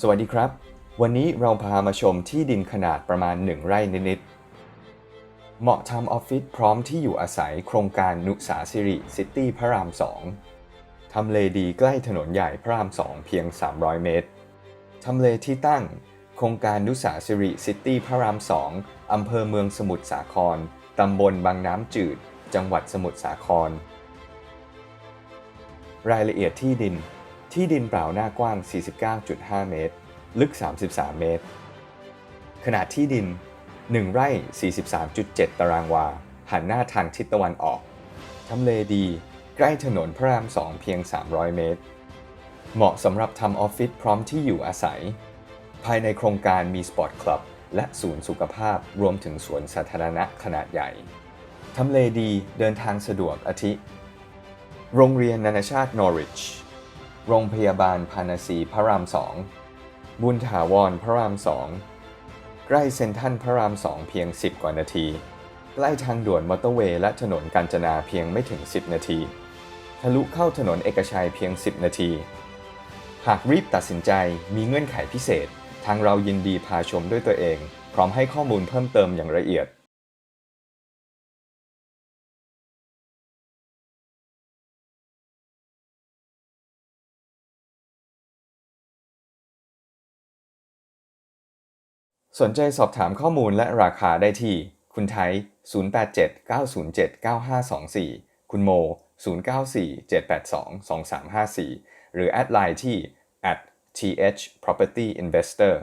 สวัสดีครับ วันนี้เราพามาชมที่ดินขนาดประมาณ 1 ไร่นิดๆเหมาะทำออฟฟิศพร้อมที่อยู่อาศัยโครงการนุสาสิริซิตี้พระราม 2 ทำเลดีใกล้ถนนใหญ่พระราม 2 เพียง 300 เมตร ทำเลที่ตั้ง โครงการนุสาสิริซิตี้พระราม 2 อำเภอเมืองสมุทรสาคร ตำบลบางน้ำจืด จังหวัดสมุทรสาคร รายละเอียดที่ดิน ที่ดินเปล่าหน้ากว้าง 49.5 เมตร ลึก 33 เมตร ขนาดที่ดิน 1 ไร่ 43.7 ตารางวา หันหน้าทางทิศตะวันออก ทำเลดี ใกล้ถนนพระราม2เพียง 300 เมตร เหมาะสำหรับทำออฟฟิศพร้อมที่อยู่อาศัย ภายในโครงการมีสปอร์ตคลับ และศูนย์สุขภาพรวมถึงสวนสาธารณะขนาดใหญ่ ทำเลดีเดินทางสะดวกอาทิ โรงเรียนนานาชาตินอริช โรงพยาบาลพานาซีพระรามสอง บุญถาวรพระรามสองใกล้เซ็นทรัลพระรามสองเพียง 10 กว่านาที ใกล้ทางด่วนมอเตอร์เวย์และถนนกาญจนาเพียงไม่ถึง 10 นาที ทะลุเข้าถนนเอกชัยเพียง 10 นาที หากรีบตัดสินใจมีเงื่อนไขพิเศษ ทางเรายินดีพาชมด้วยตัวเอง พร้อมให้ข้อมูลเพิ่มเติมอย่างละเอียด สนใจสอบถามข้อมูลและราคาได้ที่ คุณไทย 0879079524 คุณโม 0947822354 หรือแอดไลน์ที่ at @thpropertyinvestor